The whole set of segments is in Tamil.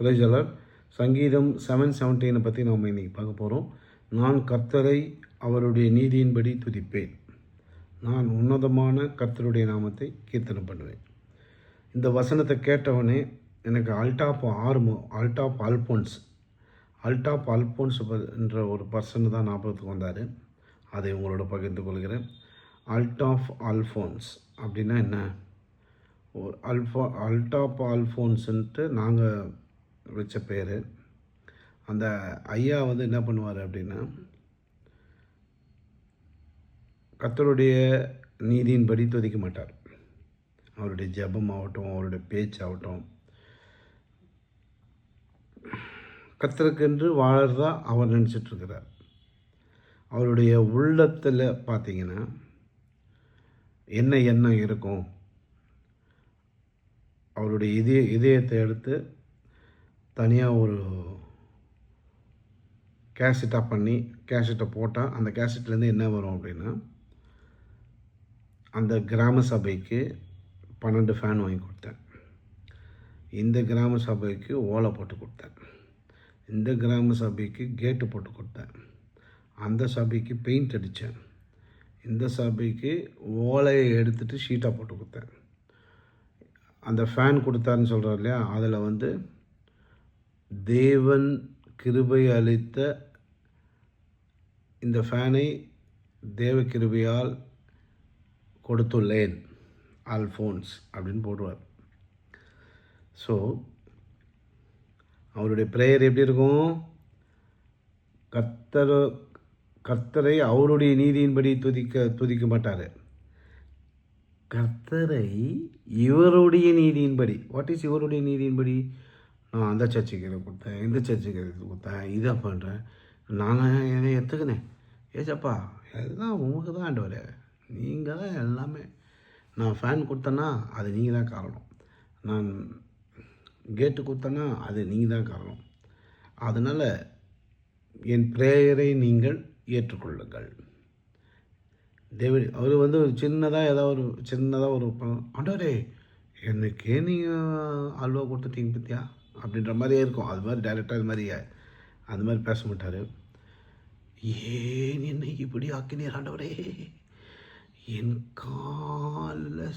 பிரஜலர். சங்கீதம் செவன் செவன்டீனை பற்றி நாம் இன்றைக்கி பார்க்க போகிறோம் நான் கர்த்தரை அவருடைய நீதியின்படி துதிப்பேன். நான் உன்னதமான கர்த்தருடைய நாமத்தை கீர்த்தனை பண்ணுவேன். இந்த வசனத்தை கேட்டவனே எனக்கு அல்டாப் ஆர்மோ அல்டாப் அல்போன்ஸ் அல்டாப் அல்போன்ஸ் என்ற ஒரு பர்சன் தான் ஞாபகத்துக்கு வந்தார். அதை உங்களோட பகிர்ந்து கொள்கிறேன். அல்டாஃப் அல்ஃபோன்ஸ் அப்படின்னா என்ன? ஒரு அல்ஃபா அல்டாப் அல்ஃபோன்ஸுன்ட்டு நாங்கள் வச்ச பேர். அந்த ஐயா வந்து என்ன பண்ணுவார் அப்படின்னா கர்த்தருடைய நீதியின்படி துதிக்க மாட்டார். அவருடைய ஜெபம் ஆகட்டும் அவருடைய பேச்சாகட்டும் கத்தருக்கென்று வாழறதா அவர் நினச்சிட்ருக்கிறார் அவருடைய உள்ளத்தில் பார்த்தீங்கன்னா என்ன எண்ணம் இருக்கும்? அவருடைய இதய இதயத்தை எடுத்து தனியாக ஒரு கேசட்டாக பண்ணி கேசட்டை போட்டால் அந்த கேசட்லேருந்து என்ன வரும் அப்படின்னா அந்த கிராம சபைக்கு பன்னெண்டு ஃபேன் வாங்கி கொடுத்தேன். இந்த கிராம சபைக்கு ஓலை போட்டு கொடுத்தேன். இந்த கிராம சபைக்கு கேட்டு போட்டு கொடுத்தேன். அந்த சபைக்கு பெயிண்ட் அடித்தேன் இந்த சபைக்கு ஓலையை எடுத்துட்டு ஷீட்டாக போட்டு கொடுத்தேன். அந்த ஃபேன் கொடுத்தாருன்னு சொல்கிறார் இல்லையா? அதில் வந்து தேவன் கிருபை அளித்த இந்த ஃபேனை தேவ கிருபையால் கொடுத்துள்ளேன். அல்ஃபோன்ஸ் அப்படின்னு போடுவார். ஸோ அவருடைய ப்ரேயர் எப்படி இருக்கும்? கத்தர் கர்த்தரை அவருடைய நீதியின்படி துதிக்க துதிக்க மாட்டார். கர்த்தரை இவருடைய நீதியின்படி வாட் இஸ் இவருடைய நீதியின்படி? நான் அந்த சர்ச்சுக்கு இதை கொடுத்தேன் இந்த சர்ச்சுக்கு இது கொடுத்தேன் இதை பண்ணுறேன் நான் என்னை எடுத்துக்கினேன் ஏசப்பா எல்லாம் உங்களுக்கு தான் ஆண்டவர். நீங்கள் தான் எல்லாமே. நான் ஃபேன் கொடுத்தேன்னா அது நீங்கள் தான் காரணம். நான் கேட்டு கொடுத்தேன்னா அது நீங்கள் தான் காரணம். அதனால் என் ப்ரேயரை நீங்கள் ஏற்றுக்கொள்ளுங்கள். தேவடி அவர் வந்து ஒரு சின்னதாக ஏதாவது ஒரு சின்னதாக ஒரு ஆண்டவரே எனக்கே நீங்கள் அல்வா கொடுத்துட்டீங்க பத்தியா? அப்படின்ற மாதிரியே இருக்கும். அது மாதிரி டைரெக்டாக அது மாதிரி அது மாதிரி பேச மாட்டார். ஏன் என்னை இப்படி ஆக்கினீர் ஆண்டவரே? என் காலில்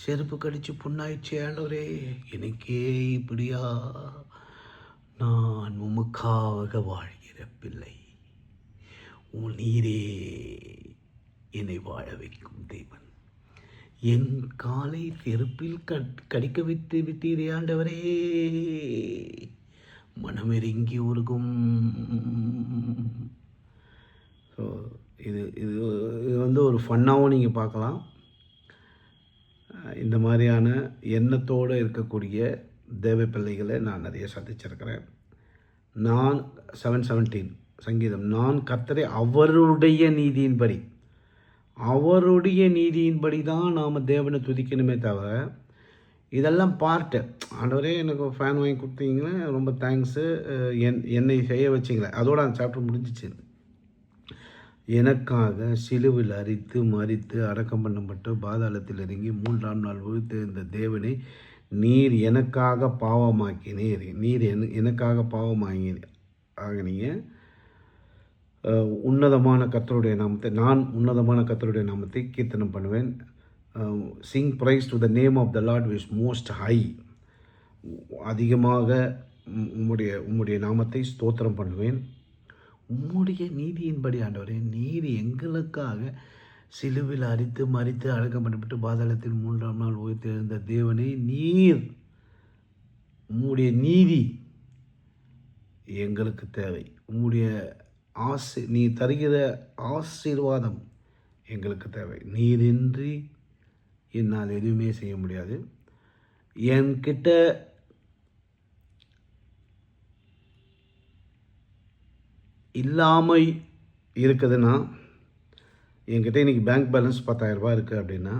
செருப்பு கடிச்சு புண்ணாயிடுச்சு ஆண்டவரே. எனக்கே இப்படியா? நான் உமக்காக வாழ்கிற பிள்ளை உன் நீரே என்னை வாழ வைக்கும் தெய்வன் என் காலை செருப்பில் கட் கடிக்க விட்டு விட்டீரே ஆண்டவரே. மனமெருங்கி உருகும். ஸோ இது இது இது வந்து ஒரு ஃபன்னாகவும் நீங்கள் பார்க்கலாம். இந்த மாதிரியான எண்ணத்தோடு இருக்கக்கூடிய தேவ பிள்ளைகளை நான் நிறைய சந்திச்சிருக்கிறேன். நான் செவன் செவன்டீன் சங்கீதம். நான் கத்தரை அவருடைய நீதியின்படி அவருடைய நீதியின்படி தான் நாம் தேவனை துதிக்கணுமே தவிர இதெல்லாம் பார்ட்டு ஆண்டவரே எனக்கு ஃபேன் வாங்கி கொடுத்தீங்கன்னா ரொம்ப தேங்க்ஸு என் என்னை செய்ய வச்சிங்களே. அதோட அந்த சாப்டர் முடிஞ்சிச்சு. எனக்காக சிலுவில் அரித்து மறித்து அடக்கம் பண்ணப்பட்டு பாதாளத்தில் இறங்கி மூன்றாம் நாள் உயிர்த்து இந்த தேவனை நீர் எனக்காக பாவமாக்கினீர். நீர் என் எனக்காக பாவமாகி ஆகினீங்க. உன்னதமான கத்தருடைய நாமத்தை நான் உன்னதமான கத்தருடைய நாமத்தை கீர்த்தனம் பண்ணுவேன். Sing praise to the name of the Lord with most high அதிகமாக உம் உம்முடைய உம்முடைய நாமத்தை ஸ்தோத்திரம் பண்ணுவேன். உம்முடைய நீதியின்படி ஆண்டவரே நீர் எங்களுக்காக சிலுவில் அரித்து மறித்து அடக்கம் பாதாளத்தில் மூன்றாம் நாள் உயிர்த்தெழுந்த தேவனே நீர் உம்முடைய நீதி எங்களுக்கு தேவை. உம்முடைய ஆசி நீ தருகிற ஆசீர்வாதம் எங்களுக்கு தேவை. நீரின்றி என்னால் எதுவுமே செய்ய முடியாது. என்கிட்ட இல்லாமல் இருக்குதுன்னா என்கிட்ட இன்றைக்கி பேங்க் பேலன்ஸ் பத்தாயிரரூபா இருக்குது அப்படின்னா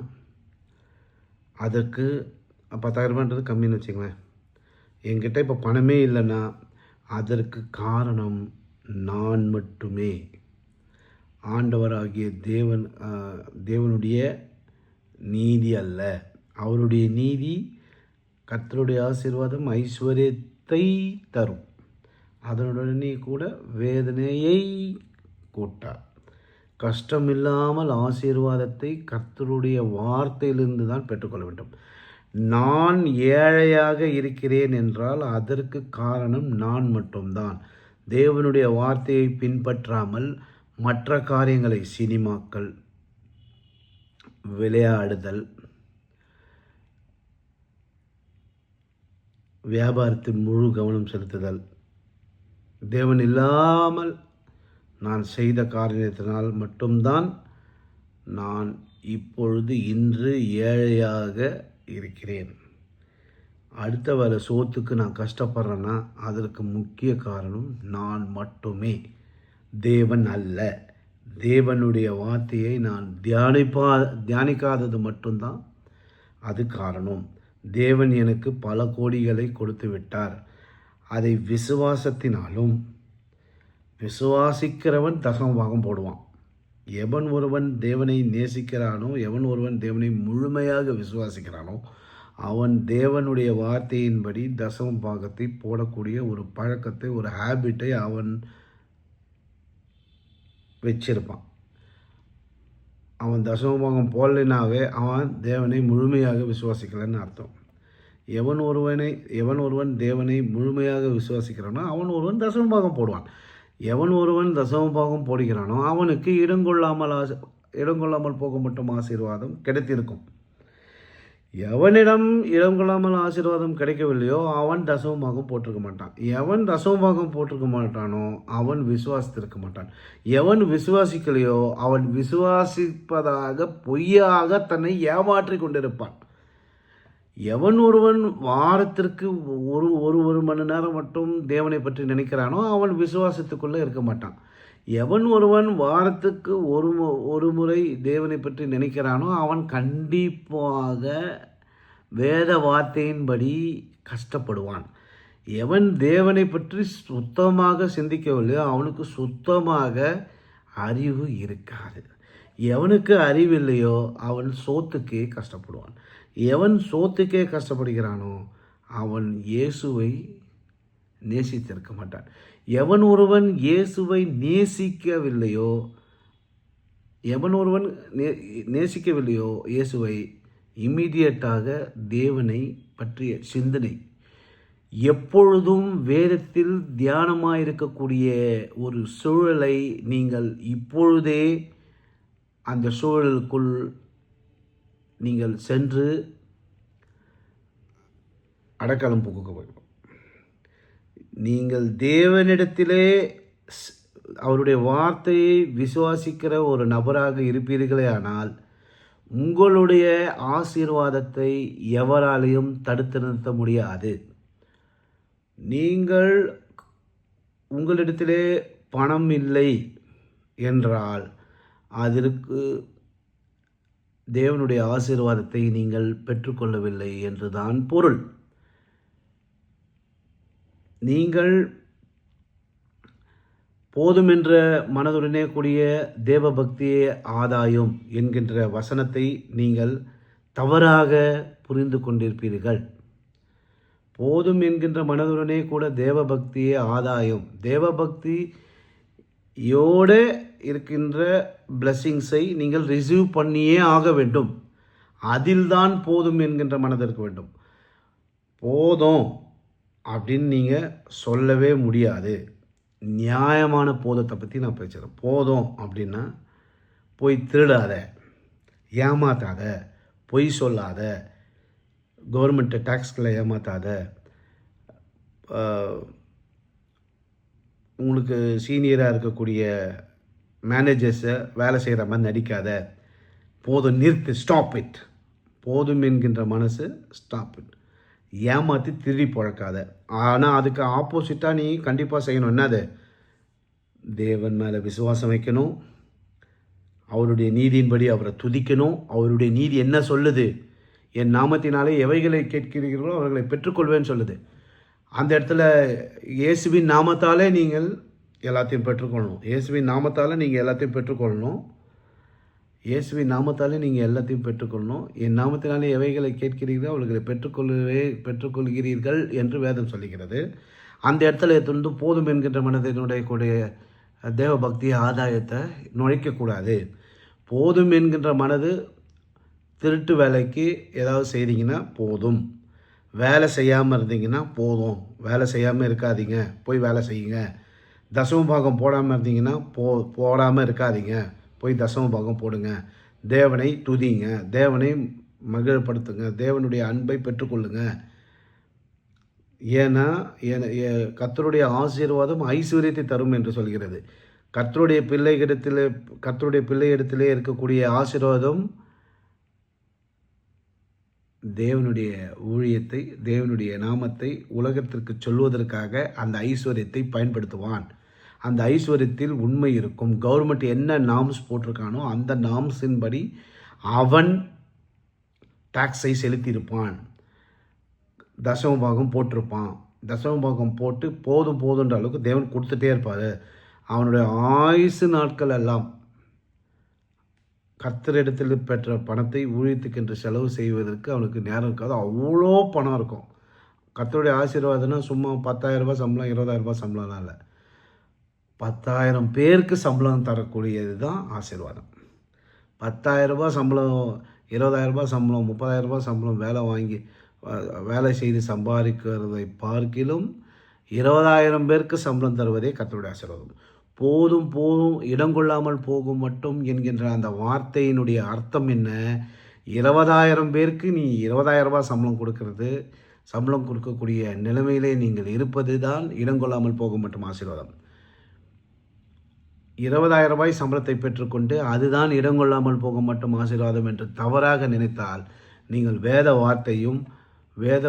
அதற்கு பத்தாயிரரூபான்றது கம்மின்னு வச்சுங்களேன் என்கிட்ட இப்போ பணமே இல்லைன்னா அதற்கு காரணம் நான் மட்டுமே. ஆண்டவராகிய தேவன் தேவனுடைய நீதி அல்ல. அவருடைய நீதி கர்த்தருடைய ஆசீர்வாதம் ஐஸ்வர்யத்தை தரும். அதனுடனே கூட வேதனையை கூட்டார். கஷ்டம் இல்லாமல் ஆசீர்வாதத்தை கர்த்தருடைய வார்த்தையிலிருந்து தான் பெற்றுக்கொள்ள வேண்டும். நான் ஏழையாக இருக்கிறேன் என்றால் அதற்கு காரணம் நான் மட்டும்தான். தேவனுடைய வார்த்தையை பின்பற்றாமல் மற்ற காரியங்களை சினிமாக்கள் விளையாடுதல் வியாபாரத்தில் முழு கவனம் செலுத்துதல். தேவன் இல்லாமல் நான் செய்த காரியத்தினால் மட்டும்தான் நான் இப்பொழுது இன்று ஏழையாக இருக்கிறேன். அடுத்த வர சோத்துக்கு நான் கஷ்டப்படுறேன்னா அதற்கு முக்கிய காரணம் நான் மட்டுமே. தேவன் அல்ல. தேவனுடைய வார்த்தையை நான் தியானிப்பா தியானிக்காதது மட்டும்தான் அது காரணம். தேவன் எனக்கு பல கோடிகளை கொடுத்து விட்டார். அதை விசுவாசத்தினாலும் விசுவாசிக்கிறவன் தகம் பாகம் போடுவான். எவன் ஒருவன் தேவனை நேசிக்கிறானோ எவன் ஒருவன் தேவனை முழுமையாக விசுவாசிக்கிறானோ அவன் தேவனுடைய வார்த்தையின்படி தசம பாகத்தை போடக்கூடிய ஒரு பழக்கத்தை ஒரு ஹேபிட்டை அவன் வச்சிருப்பான். அவன் தசமபாகம் போடலைனாவே அவன் தேவனை முழுமையாக விசுவாசிக்கலன்னு அர்த்தம். எவன் ஒருவனை எவன் ஒருவன் தேவனை முழுமையாக விசுவாசிக்கிறானோ அவன் ஒருவன் தசமபாகம் போடுவான். எவன் ஒருவன் தசமபாகம் போடுகிறானோ அவனுக்கு இடங்கொள்ளாமல் ஆசை இடங்கொள்ளாமல் போக மட்டும் ஆசீர்வாதம் கிடைத்திருக்கும். எவனிடம் இடம் கொள்ளாமல் ஆசீர்வாதம் கிடைக்கவில்லையோ அவன் தசவமாகவும் போட்டிருக்க மாட்டான். எவன் தசவமாகவும் போட்டிருக்க மாட்டானோ அவன் விசுவாசித்திருக்க மாட்டான். எவன் விசுவாசிக்கலையோ அவன் விசுவாசிப்பதாக பொய்யாக தன்னை ஏமாற்றி கொண்டிருப்பான். எவன் ஒருவன் வாரத்திற்கு ஒரு ஒரு ஒரு மணி நேரம் மட்டும் தேவனை பற்றி நினைக்கிறானோ அவன் விசுவாசத்துக்குள்ளே இருக்க மாட்டான். எவன் ஒருவன் வாரத்துக்கு ஒரு மு- ஒரு முறை தேவனை பற்றி நினைக்கிறானோ அவன் கண்டிப்பாக வேத வார்த்தையின்படி கஷ்டப்படுவான். எவன் தேவனை பற்றி சுத்தமாக சிந்திக்கவில்லையோ அவனுக்கு சுத்தமாக அறிவு இருக்காது. எவனுக்கு அறிவில்லையோ அவன் சோத்துக்கே கஷ்டப்படுவான். எவன் சோத்துக்கே கஷ்டப்படுகிறானோ அவன் இயேசுவை நேசித்திருக்க மாட்டான். எவன் ஒருவன் இயேசுவை நேசிக்கவில்லையோ எவன் ஒருவன் நே நேசிக்கவில்லையோ இயேசுவை இம்மீடியட்டாக தேவனை பற்றிய சிந்தனை. எப்பொழுதும் வேதத்தில் தியானமாக இருக்கக்கூடிய ஒரு சூழலை நீங்கள் இப்பொழுதே அந்த சூழலுக்குள் நீங்கள் சென்று அடைக்கலம் புகுக்க வேண்டும் நீங்கள் தேவனிடத்திலே அவருடைய வார்த்தையை விசுவாசிக்கிற ஒரு நபராக இருப்பீர்களே ஆனால் உங்களுடைய ஆசீர்வாதத்தை எவராலையும் தடுத்து நிறுத்த முடியாது. நீங்கள் உங்களிடத்திலே பணம் இல்லை என்றால் அதற்கு தேவனுடைய ஆசீர்வாதத்தை நீங்கள் பெற்றுக்கொள்ளவில்லை என்றுதான் பொருள். நீங்கள் போதும் என்ற மனதுடனே கூடிய தேவபக்தியே ஆதாயம் என்கின்ற வசனத்தை நீங்கள் தவறாக புரிந்து கொண்டிருப்பீர்கள். போதும் என்கின்ற மனதுடனே கூட தேவபக்தியே ஆதாயம். தேவபக்தியோட இருக்கின்ற பிளஸ்ஸிங்ஸை நீங்கள் ரிசீவ் பண்ணியே ஆக வேண்டும். அதில்தான் போதும் என்கின்ற மனதிற்கு வேண்டும். போதும். அப்படின்னு நீங்கள் சொல்லவே முடியாது. நியாயமான போதத்தை பற்றி நான் பேசுகிறேன் போதும் அப்படின்னா போய் திருடாத ஏமாத்தாத பொய் சொல்லாத கவர்மெண்ட்டு டேக்ஸ்களை ஏமாத்தாத உங்களுக்கு சீனியராக இருக்கக்கூடிய மேனேஜர்ஸை வேலை செய்கிற மாதிரி நடிக்காத. போதும் நிறுத்து ஸ்டாப் இட் போதும் என்கின்ற மனசு ஸ்டாப் இட் ஏமாற்றி திருடி பழக்காத. ஆனால் அதுக்கு ஆப்போசிட்டாக நீ கண்டிப்பாக செய்யணும். என்னது? தேவன் மேலே விசுவாசம் வைக்கணும். அவருடைய நீதியின்படி அவரை துதிக்கணும். அவருடைய நீதி என்ன சொல்லுது? என் நாமத்தினாலே எவைகளை கேட்கிறீர்களோ அவர்களை பெற்றுக்கொள்வேன்னு சொல்லுது. அந்த இடத்துல இயேசுவின் நாமத்தாலே நீங்கள் எல்லாத்தையும் பெற்றுக்கொள்ளணும். இயேசுவின் நாமத்தால் நீங்கள் எல்லாத்தையும் பெற்றுக்கொள்ளணும். இயேசுவின் நாமத்தாலே நீங்கள் எல்லாத்தையும் பெற்றுக்கொள்ளணும். என் நாமத்தினாலே எவைகளை கேட்கிறீர்களோ அவர்களை பெற்றுக்கொள்ளவே பெற்றுக்கொள்கிறீர்கள் என்று வேதம் சொல்லுகிறது. அந்த இடத்துல துண்டு போதும் என்கின்ற மனதினுடைய கூடிய தேவ பக்தி ஆதாயத்தை நுழைக்கக்கூடாது. போதும் என்கின்ற மனது திருட்டு வேலைக்கு ஏதாவது செய்தீங்கன்னா போதும். வேலை செய்யாமல் இருந்தீங்கன்னா போதும். வேலை செய்யாமல் இருக்காதீங்க. போய் வேலை செய்யுங்க. தசம பாகம் போடாமல் இருந்தீங்கன்னா போ போடாமல் இருக்காதீங்க. போய் தசம பாகம் போடுங்க. தேவனை துதிங்க. தேவனை மகிழப்படுத்துங்க. தேவனுடைய அன்பை பெற்றுக்கொள்ளுங்க. ஏன்னா ஏன- ஏ- கர்த்தருடைய ஆசீர்வாதம் ஐஸ்வர்யத்தை தரும் என்று சொல்கிறது. கர்த்தருடைய பிள்ளைகளிடத்திலே கத்தருடைய பிள்ளையிடத்திலே இருக்கக்கூடிய ஆசீர்வாதம் தேவனுடைய ஊழியத்தை தேவனுடைய நாமத்தை உலகத்திற்கு சொல்வதற்காக அந்த ஐஸ்வர்யத்தை பயன்படுத்துவான். அந்த ஐஸ்வர்யத்தில் உண்மை இருக்கும். கவர்மெண்ட் என்ன நாம்ஸ் போட்டிருக்கானோ அந்த நாம்ஸின் படி அவன் டேக்ஸை செலுத்தியிருப்பான். தசம பாகம் போட்டிருப்பான். தசம பாகம் போட்டு போதும் போதுன்ற அளவுக்கு தேவன் கொடுத்துட்டே இருப்பார். அவனுடைய ஆயுசு நாட்கள் எல்லாம் கர்த்தரிடத்தில் பெற்ற பணத்தை ஊழியத்துக்கென்று செலவு செய்வதற்கு அவனுக்கு நேரம் இருக்காது. அவ்வளோ பணம் இருக்கும். கர்த்தருடைய ஆசீர்வாதம்னா சும்மா பத்தாயிரரூபா சம்பளம் இருபதாயிரம் ரூபாய் சம்பளம்லாம் இல்லை. பத்தாயிரம் பேருக்கு சம்பளம் தரக்கூடியது தான் ஆசீர்வாதம் பத்தாயிரரூபா சம்பளம் இருபதாயிரரூபா சம்பளம் முப்பதாயிரம் ரூபாய் சம்பளம் வேலை வாங்கி வேலை செய்து சம்பாதிக்கிறதை பார்க்கிலும் இருபதாயிரம் பேருக்கு சம்பளம் தருவதே கத்தருடைய ஆசீர்வாதம். போதும் போதும் இடம் கொள்ளாமல் போகும் மட்டும் என்கின்ற அந்த வார்த்தையினுடைய அர்த்தம் என்ன? இருபதாயிரம் பேருக்கு நீ இருபதாயிரம் ரூபாய் சம்பளம் கொடுக்கறது சம்பளம் கொடுக்கக்கூடிய நிலைமையிலே நீங்கள் இருப்பது தான் இடம் கொள்ளாமல் போகும் மட்டும் ஆசீர்வாதம். இருபதாயிரம் ரூபாய் சம்பளத்தை பெற்றுக்கொண்டு அதுதான் இடங்கொள்ளாமல் போக மட்டும் ஆசீர்வாதம் என்று தவறாக நினைத்தால் நீங்கள் வேத வார்த்தையும் வேத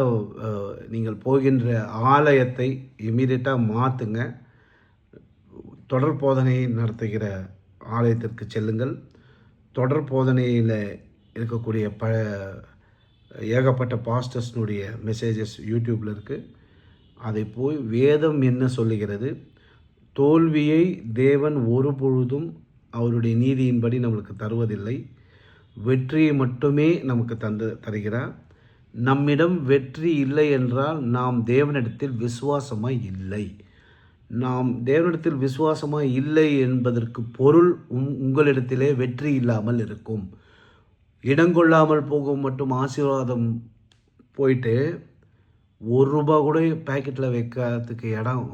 நீங்கள் போகின்ற ஆலயத்தை இமீடியட்டாக மாற்றுங்க தொடர் போதனையை நடத்துகிற ஆலயத்திற்கு செல்லுங்கள். தொடர் போதனையில் இருக்கக்கூடிய ப ஏகப்பட்ட பாஸ்டர்ஸ்னுடைய மெசேஜஸ் யூடியூப்பில் இருக்குது அதை போய் வேதம் என்ன சொல்லுகிறது? தோல்வியை தேவன் ஒருபொழுதும் அவருடைய நீதியின்படி நம்மளுக்கு தருவதில்லை. வெற்றியை மட்டுமே நமக்கு தந்து தருகிறார். நம்மிடம் வெற்றி இல்லை என்றால் நாம் தேவனிடத்தில் விசுவாசமாக இல்லை. நாம் தேவனிடத்தில் விசுவாசமாக இல்லை என்பதற்கு பொருள் உங் உங்களிடத்திலே வெற்றி இல்லாமல் இருக்கும். இடங்கொள்ளாமல் போகும் மட்டும் ஆசீர்வாதம் போயிட்டு ஒரு ரூபா கூட பேக்கெட்டில் வைக்கிறதுக்கு இடம்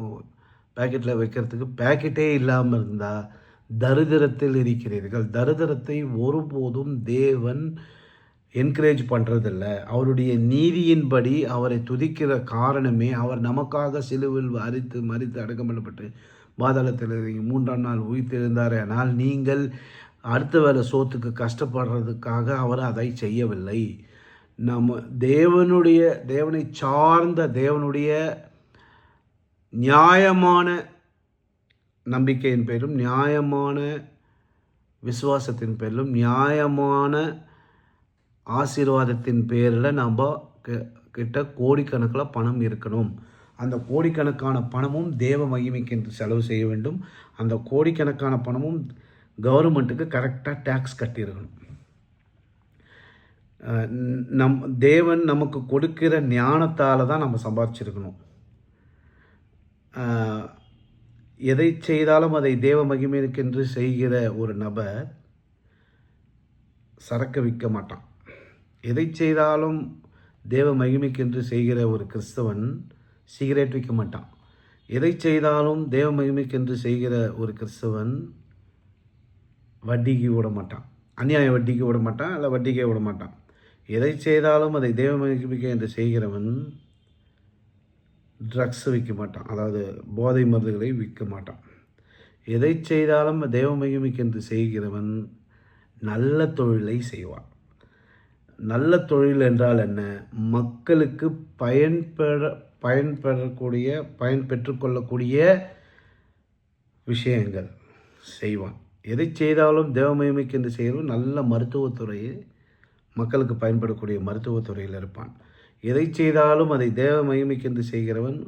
பேக்கெட்டில் வைக்கிறதுக்கு பேக்கெட்டே இல்லாமல் இருந்தால் தரித்திரத்தில் இருக்கிறீர்கள். தரித்திரத்தை ஒருபோதும் தேவன் என்கரேஜ் பண்ணுறதில்ல அவருடைய நீதியின்படி அவரை துதிக்கிற காரணமே அவர் நமக்காக சிலுவில் அரித்து மறித்து அடக்கம் பண்ணப்பட்டு பாதாளத்தில் மூன்றாம் நாள் உயிர்த்தெழுந்தார் ஆனால் நீங்கள் அடுத்த வேலை சோத்துக்கு கஷ்டப்படுறதுக்காக அவர் அதை செய்யவில்லை. நம்ம தேவனுடைய தேவனை சார்ந்த தேவனுடைய நியாயமான நம்பிக்கையின் பேரிலும் நியாயமான விசுவாசத்தின் பேரிலும் நியாயமான ஆசீர்வாதத்தின் பேரில் நம்ம கிட்ட கோடிக்கணக்கில் பணம் இருக்கணும். அந்த கோடிக்கணக்கான பணமும் தேவ மகிமைக்கென்று செலவு செய்ய வேண்டும். அந்த கோடிக்கணக்கான பணமும் கவர்மெண்ட்டுக்கு கரெக்டாக டேக்ஸ் கட்டியிருக்கணும். நம் தேவன் நமக்கு கொடுக்கிற ஞானத்தால் தான் நம்ம சம்பாதிச்சிருக்கணும். எதை செய்தாலும் அதை தேவ மகிமைக்கென்று செய்கிற ஒரு நபர் சரக்கு விற்க மாட்டான். எதை செய்தாலும் தேவ மகிமைக்கென்று செய்கிற ஒரு கிறிஸ்தவன் சிகரெட் விற்க மாட்டான். எதை செய்தாலும் தேவ மகிமைக்கென்று செய்கிற ஒரு கிறிஸ்தவன் வட்டிக்கு விட மாட்டான். அநியாய வட்டிக்கு விட மாட்டான் இல்லை வட்டிக்கே விட மாட்டான். எதை செய்தாலும் அதை தேவ மகிமைக்கு என்று செய்கிறவன் ட்ரக்ஸ் விற்க மாட்டான். அதாவது போதை மருந்துகளை விற்க மாட்டான். எதை செய்தாலும் தேவ மகிமைக்கு என்று செய்கிறவன் நல்ல தொழிலை செய்வான். நல்ல தொழில் என்றால் என்ன? மக்களுக்கு பயன்பெற பயன்பெறக்கூடிய பயன் பெற்றுக்கொள்ளக்கூடிய விஷயங்கள் செய்வான். எதை செய்தாலும் தேவ மகிமைக்கு என்று செய்கிறவன் நல்ல மருத்துவத்துறையை மக்களுக்கு பயன்படக்கூடிய மருத்துவத்துறையில் இருப்பான். எதை செய்தாலும் அதை தேவ மகிமைக்கென்று செய்கிறவன்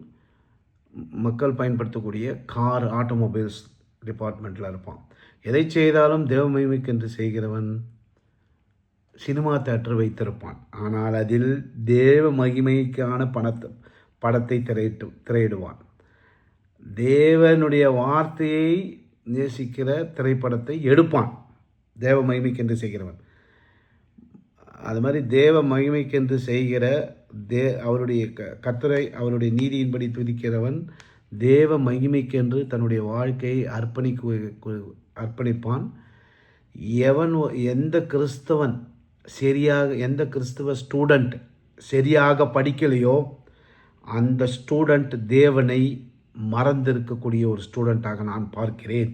மக்கள் பயன்படுத்தக்கூடிய கார் ஆட்டோமொபைல்ஸ் டிபார்ட்மெண்ட்டில் இருப்பான். எதை செய்தாலும் தேவ மகிமைக்கென்று செய்கிறவன் சினிமா தேட்டர் வைத்திருப்பான். ஆனால் அதில் தேவ மகிமைக்கான பணத்தை படத்தை திரையிட்டு திரையிடுவான். தேவனுடைய வார்த்தையை நேசிக்கிற திரைப்படத்தை எடுப்பான். தேவ மகிமைக்கென்று செய்கிறவன். அது மாதிரி தேவ மகிமைக்கென்று செய்கிற தே அவருடைய க கத்தரை அவருடைய நீதியின்படி துதிக்கிறவன் தேவ மகிமைக்கென்று தன்னுடைய வாழ்க்கையை அர்ப்பணிக்கு அர்ப்பணிப்பான். எவன் எந்த கிறிஸ்தவன் சரியாக எந்த கிறிஸ்தவ ஸ்டூடெண்ட் சரியாக படிக்கலையோ அந்த ஸ்டூடெண்ட் தேவனை மறந்திருக்கக்கூடிய ஒரு ஸ்டூடெண்ட்டாக நான் பார்க்கிறேன்.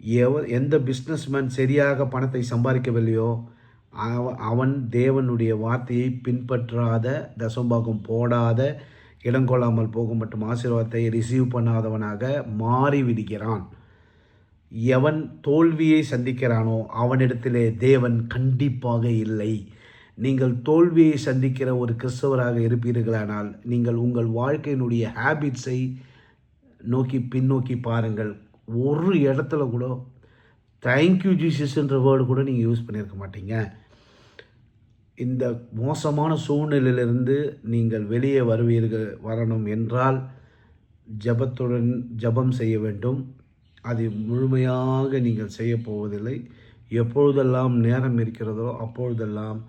எவ எந்த பிஸ்னஸ்மேன் சரியாக பணத்தை சம்பாதிக்கவில்லையோ அவன் தேவனுடைய வார்த்தையை பின்பற்றாத தசம்பாகம் போடாத இடங்கொள்ளாமல் போகும் மற்றும் ஆசீர்வாதத்தை ரிசீவ் பண்ணாதவனாக மாறிவிடுகிறான். எவன் தோல்வியை சந்திக்கிறானோ அவனிடத்திலே தேவன் கண்டிப்பாக இல்லை. நீங்கள் தோல்வியை சந்திக்கிற ஒரு கிறிஸ்தவராக இருப்பீர்களானால் நீங்கள் உங்கள் வாழ்க்கையினுடைய ஹேபிட்ஸை நோக்கி பின்னோக்கி பாருங்கள். ஒரு இடத்துல கூட தேங்க்யூ ஜீசஸ்ன்ற வேர்டு கூட நீங்கள் யூஸ் பண்ணியிருக்க மாட்டீங்க. இந்த மோசமான சூழ்நிலையிலிருந்து நீங்கள் வெளியே வருவீர்கள் வரணும் என்றால் ஜெபத்துடன் ஜெபம் செய்ய வேண்டும். அதை முழுமையாக நீங்கள் செய்யப்போவதில்லை எப்பொழுதெல்லாம் நேரம் இருக்கிறதோ அப்பொழுதெல்லாம்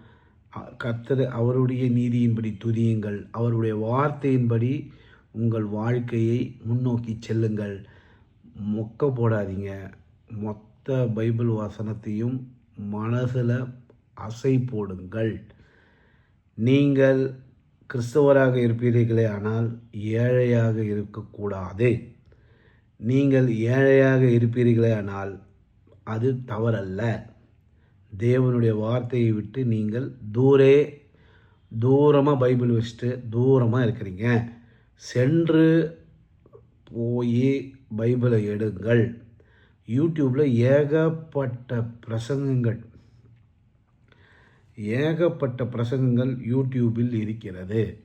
அ- கர்த்தர் அவருடைய நீதியின்படி துதியுங்கள். அவருடைய வார்த்தையின்படி உங்கள் வாழ்க்கையை முன்னோக்கி செல்லுங்கள். மொக்க போடாதீங்க. மொத்த பைபிள் வசனத்தையும் மனசில் அசை போடுங்கள். நீங்கள் கிறிஸ்தவராக இருப்பீர்களே ஆனால் ஏழையாக இருக்கக்கூடாது. நீங்கள் ஏழையாக இருப்பீர்களே ஆனால் அது தவறல்ல. தேவனுடைய வார்த்தையை விட்டு நீங்கள் தூரே தூரமாக பைபிள் வச்சுட்டு தூரமாக இருக்கிறீங்க. சென்று போய் பைபிளை எடுங்கள். யூடியூப்பில் ஏகப்பட்ட பிரசங்கங்கள் ஏகப்பட்ட பிரசங்கங்கள் யூடியூபில் இருக்கிறது.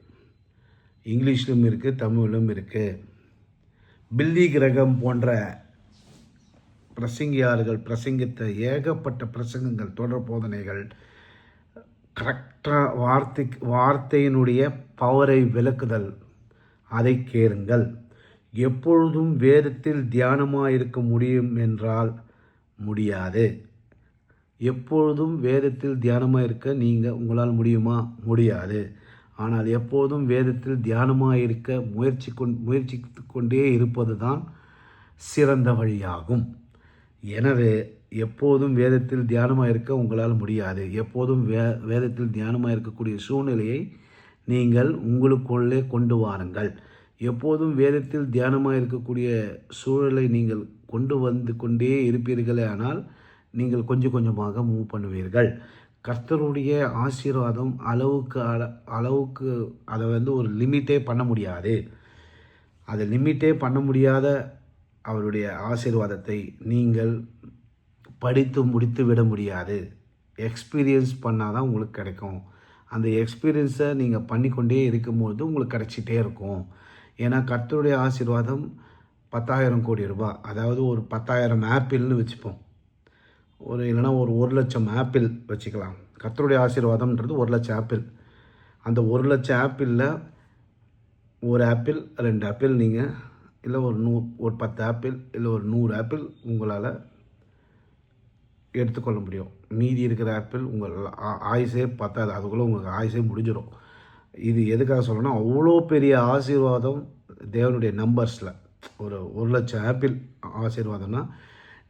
இங்கிலீஷிலும் இருக்குது தமிழிலும் இருக்குது பில்லி கிரகம் போன்ற பிரசங்கியார்கள் பிரசங்கித்த ஏகப்பட்ட பிரசங்கங்கள் தொடர் போதனைகள் கரெக்டாக வார்த்தை வார்த்தையினுடைய பவரை விளக்குதல். அதை கேளுங்கள். எப்பொழுதும் வேதத்தில் தியானமாக இருக்க முடியும் என்றால் முடியாது. எப்பொழுதும் வேதத்தில் தியானமாக இருக்க நீங்கள் உங்களால் முடியுமா? முடியாது. ஆனால் எப்போதும் வேதத்தில் தியானமாக இருக்க முயற்சி கொண் முயற்சித்து கொண்டே இருப்பது தான் சிறந்த வழியாகும். எனவே எப்போதும் வேதத்தில் தியானமாக இருக்க உங்களால் முடியாது. எப்போதும் வே வேதத்தில் தியானமாக இருக்கக்கூடிய சூழ்நிலையை நீங்கள் உங்களுக்குள்ளே கொண்டு வாருங்கள். எப்போதும் வேதத்தில் தியானமாக இருக்கக்கூடிய சூழலை நீங்கள் கொண்டு வந்து கொண்டே இருப்பீர்களே ஆனால் நீங்கள் கொஞ்சம் கொஞ்சமாக மூவ் பண்ணுவீர்கள். கர்த்தருடைய ஆசீர்வாதம் அளவுக்கு அள அளவுக்கு அதை வந்து ஒரு லிமிட்டே பண்ண முடியாது. அதை லிமிட்டே பண்ண முடியாத அவருடைய ஆசீர்வாதத்தை நீங்கள் படித்து முடித்து விட முடியாது. எக்ஸ்பீரியன்ஸ் பண்ணால் தான் உங்களுக்கு கிடைக்கும். அந்த எக்ஸ்பீரியன்ஸை நீங்கள் பண்ணிக்கொண்டே இருக்கும்போது உங்களுக்கு கிடைச்சிட்டே இருக்கும். ஏன்னா கர்த்தருடைய ஆசீர்வாதம் பத்தாயிரம் கோடி ரூபாய். அதாவது ஒரு பத்தாயிரம் ஆப்பிள்னு வச்சுப்போம். ஒரு இல்லைன்னா ஒரு ஒரு லட்சம் ஆப்பிள் வச்சுக்கலாம். கத்தருடைய ஆசீர்வாதம்ன்றது ஒரு லட்சம் ஆப்பிள். அந்த ஒரு லட்சம் ஆப்பிளில் ஒரு ஆப்பிள் ரெண்டு ஆப்பிள் நீங்கள் இல்லை ஒரு நூ ஒரு பத்து ஆப்பிள் இல்லை ஒரு நூறு ஆப்பிள் உங்களால் எடுத்துக்கொள்ள முடியும். மீதி இருக்கிற ஆப்பிள் உங்கள் ஆ- ஆயுசே பத்தாது. அதுக்குள்ளே உங்களுக்கு ஆயுசே முடிஞ்சிடும் இது எதுக்காக சொல்லணும்னா அவ்வளோ பெரிய ஆசீர்வாதம் தேவனுடைய நம்பர்ஸில் ஒரு ஒரு லட்சம் ஆப்பிள் ஆசீர்வாதம்னா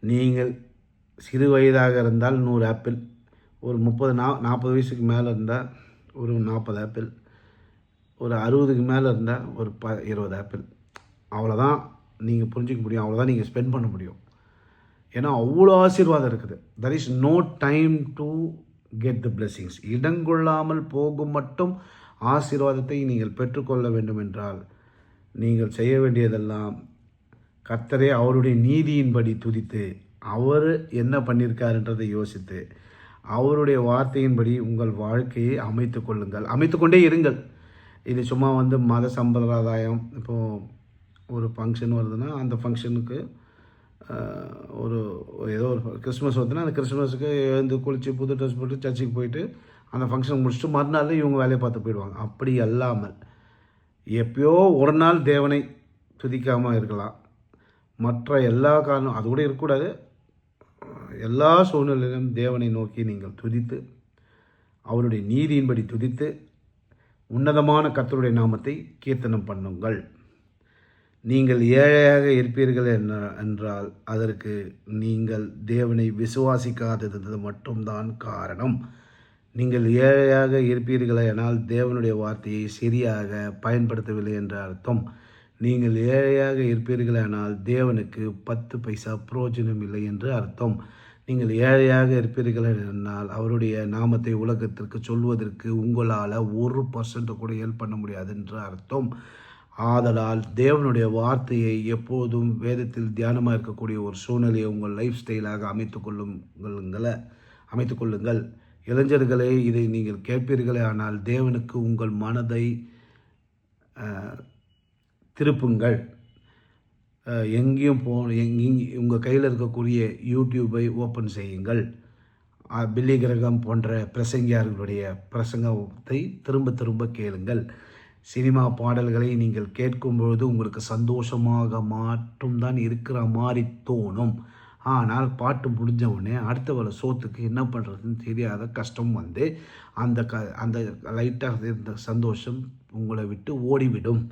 நீங்கள் சிறு வயதாக இருந்தால் நூறு ஆப்பிள் ஒரு முப்பது நா நாற்பது வயசுக்கு மேலே இருந்தால் ஒரு நாற்பது ஆப்பிள் ஒரு அறுபதுக்கு மேலே இருந்தால் ஒரு ப இருபது ஆப்பிள். அவ்வளோதான் நீங்கள் புரிஞ்சிக்க முடியும் அவ்வளோதான் நீங்கள் ஸ்பெண்ட் பண்ண முடியும். ஏன்னா அவ்வளோ ஆசீர்வாதம் இருக்குது. There is no time to get the blessings இடங்கொள்ளாமல் போகும் மட்டும் ஆசீர்வாதத்தை நீங்கள் பெற்றுக்கொள்ள வேண்டும் என்றால் நீங்கள் செய்ய வேண்டியதெல்லாம் கர்த்தரே அவருடைய நீதியின்படி துதித்து அவர் என்ன பண்ணியிருக்காருன்றதை யோசித்து அவருடைய வார்த்தையின்படி உங்கள் வாழ்க்கையை அமைத்து கொள்ளுங்கள். அமைத்துக்கொண்டே இருங்கள். இது சும்மா வந்து மத சம்பிரதாயம் இப்போது ஒரு ஃபங்க்ஷன் வருதுன்னா அந்த ஃபங்க்ஷனுக்கு ஒரு ஏதோ ஒரு கிறிஸ்மஸ் வருதுன்னா அந்த கிறிஸ்மஸுக்கு எழுந்து குளித்து புது ட்ரெஸ் போட்டு சர்ச்சுக்கு போயிட்டு அந்த ஃபங்க்ஷன் முடிச்சுட்டு மறுநாள் இவங்க வேலையை பார்த்து போயிடுவாங்க. அப்படி அல்லாமல் எப்பயோ ஒரு நாள் தேவனை துதிக்காமல் இருக்கலாம். மற்ற எல்லா காரணம் அது கூட இருக்கக்கூடாது. எல்லா சூழ்நிலையிலும் தேவனை நோக்கி நீங்கள் துதித்து அவருடைய நீதியின்படி துதித்து உன்னதமான கத்தருடைய நாமத்தை கீர்த்தனம் பண்ணுங்கள். நீங்கள் ஏழையாக இருப்பீர்கள் என்ன- என்றால் அதற்கு நீங்கள் தேவனை விசுவாசிக்காதது மட்டும்தான் காரணம். நீங்கள் ஏழையாக இருப்பீர்களானால் தேவனுடைய வார்த்தையை சரியாக பயன்படுத்தவில்லை என்ற அர்த்தம். நீங்கள் ஏழையாக இருப்பீர்களானால் தேவனுக்கு பத்து பைசா பிரயோஜனம் இல்லை என்று அர்த்தம். நீங்கள் ஏழையாக இருப்பீர்கள் என்றால் அவருடைய நாமத்தை உலகத்திற்கு சொல்வதற்கு உங்களால் ஒரு பர்சன்ட் கூட ஹெல்ப் பண்ண முடியாது என்று அர்த்தம். ஆதலால் தேவனுடைய வார்த்தையை எப்போதும் வேதத்தில் தியானமாக இருக்கக்கூடிய ஒரு சூழ்நிலையை உங்கள் லைஃப் ஸ்டைலாக அமைத்து கொள்ளுங்களை அமைத்து கொள்ளுங்கள். இளைஞர்களே இதை நீங்கள் கேட்பீர்களே ஆனால் தேவனுக்கு உங்கள் மனதை திருப்புங்கள். எங்கேயும் போ உங்கள் கையில் இருக்கக்கூடிய யூடியூபை ஓப்பன் செய்யுங்கள். பில்லி கிரகம் போன்ற பிரசங்கியார்களுடைய பிரசங்கத்தை திரும்ப திரும்ப கேளுங்கள். சினிமா பாடல்களை நீங்கள் கேட்கும்பொழுது உங்களுக்கு சந்தோஷமாக மாற்றும் தான் இருக்கிற மாதிரி தோணும். ஆனால் பாட்டு முடிஞ்ச உடனே அடுத்த சோத்துக்கு என்ன பண்ணுறதுன்னு தெரியாத கஷ்டம் வந்து அந்த க அந்த லைட்டாக இருந்த சந்தோஷம் உங்களை விட்டு ஓடிவிடும்.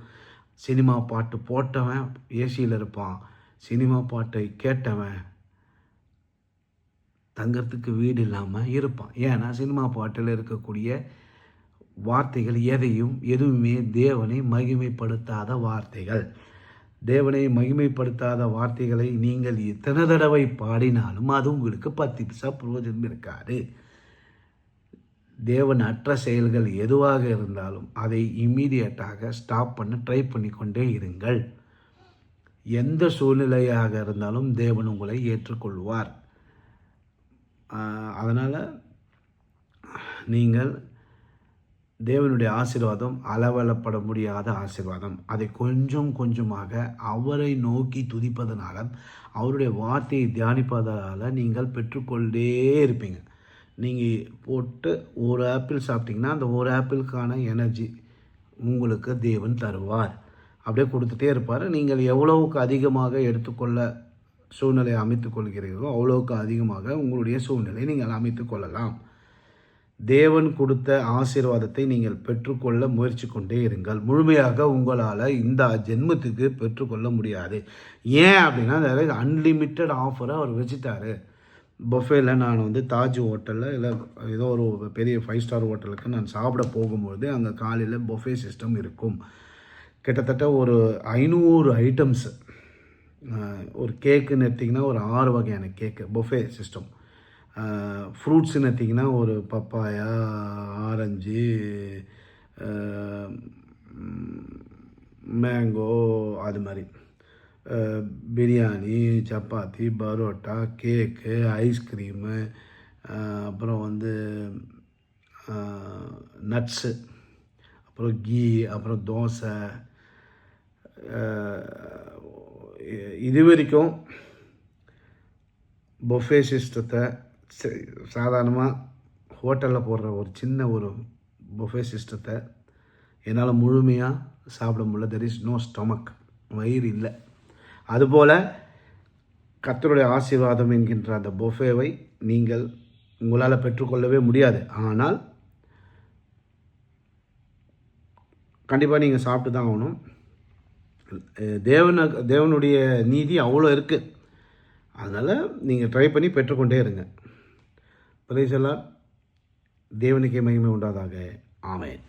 சினிமா பாட்டு போட்டவன் ஏசியில் இருப்பான். சினிமா பாட்டை கேட்டவன் தங்கிறதுக்கு வீடு இல்லாமல் இருப்பான். ஏன்னா சினிமா பாட்டில் இருக்கக்கூடிய வார்த்தைகள் எதையும் எதுவுமே தேவனை மகிமைப்படுத்தாத வார்த்தைகள். தேவனை மகிமைப்படுத்தாத வார்த்தைகளை நீங்கள் எத்தனை தடவை பாடினாலும் அது உங்களுக்கு பத்து பிசா பிரயோஜனம் இருக்காது. தேவன் அற்ற செயல்கள் எதுவாக இருந்தாலும் அதை இம்மீடியட்டாக ஸ்டாப் பண்ண ட்ரை பண்ணி கொண்டே இருங்கள். எந்த சூழ்நிலையாக இருந்தாலும் தேவன் உங்களை ஏற்றுக்கொள்வார். அதனால் நீங்கள் தேவனுடைய ஆசீர்வாதம் அளவலப்பட முடியாத ஆசீர்வாதம். அதை கொஞ்சம் கொஞ்சமாக அவரை நோக்கி துதிப்பதனால அவருடைய வார்த்தையை தியானிப்பதால் நீங்கள் பெற்றுக்கொண்டே இருப்பீங்க. நீங்கள் போட்டு ஒரு ஆப்பிள் சாப்பிட்டிங்கன்னா அந்த ஒரு ஆப்பிளுக்கான எனர்ஜி உங்களுக்கு தேவன் தருவார். அப்படியே கொடுத்துட்டே இருப்பார். நீங்கள் எவ்வளவுக்கு அதிகமாக எடுத்துக்கொள்ள சூழ்நிலை அமைத்து கொள்கிறீர்களோ அவ்வளோவுக்கு அதிகமாக உங்களுடைய சூழ்நிலை நீங்கள் அமைத்து கொள்ளலாம். தேவன் கொடுத்த ஆசீர்வாதத்தை நீங்கள் பெற்றுக்கொள்ள முயற்சி கொண்டே இருங்கள். முழுமையாக உங்களால் இந்த ஜென்மத்துக்கு பெற்றுக்கொள்ள முடியாது. ஏன் அப்படின்னா அதில் அன்லிமிட்டெட் ஆஃபரை அவர் வச்சுட்டாரு. பஃபேல நான் வந்து தாஜ் ஹோட்டலில் இல்லை ஏதோ ஒரு பெரிய ஃபைவ் ஸ்டார் ஹோட்டலுக்கு நான் சாப்பிட போகும்போது அங்கே காலையில் பொஃபே சிஸ்டம் இருக்கும். கிட்டத்தட்ட ஒரு ஐநூறு ஐட்டம்ஸ் ஒரு கேக்குன்னு எடுத்திங்கன்னா ஒரு ஆறு வகையான கேக்கு பொஃபே சிஸ்டம் ஃப்ரூட்ஸ்னு எடுத்திங்கன்னா ஒரு பப்பாயா ஆரஞ்சு மேங்கோ அது மாதிரி. Biryani chapati parotta cake ice cream அப்புறம் வந்து நட்ஸு அப்புறம் கீ அப்புறம் தோசை இது வரைக்கும் பொஃபே சிஸ்டத்தை சாதாரணமாக ஹோட்டலில் போடுற ஒரு சின்ன ஒரு பொஃபே சிஸ்டத்தை என்னால் முழுமையாக சாப்பிட முடியல. தெர் இஸ் நோ ஸ்டொமக் வயிறு இல்லை. அதுபோல் கத்தருடைய ஆசீர்வாதம் என்கின்ற அந்த பொஃபேவை நீங்கள் உங்களால் பெற்றுக்கொள்ளவே முடியாது. ஆனால் கண்டிப்பாக நீங்கள் சாப்பிட்டு தான் ஆகணும். தேவன தேவனுடைய நீதி அவ்வளோ இருக்குது அதனால் நீங்கள் ட்ரை பண்ணி பெற்றுக்கொண்டே இருங்க. பிரைசெல்லாம் தேவனுக்கே மகிமை உண்டாதாக ஆமேன்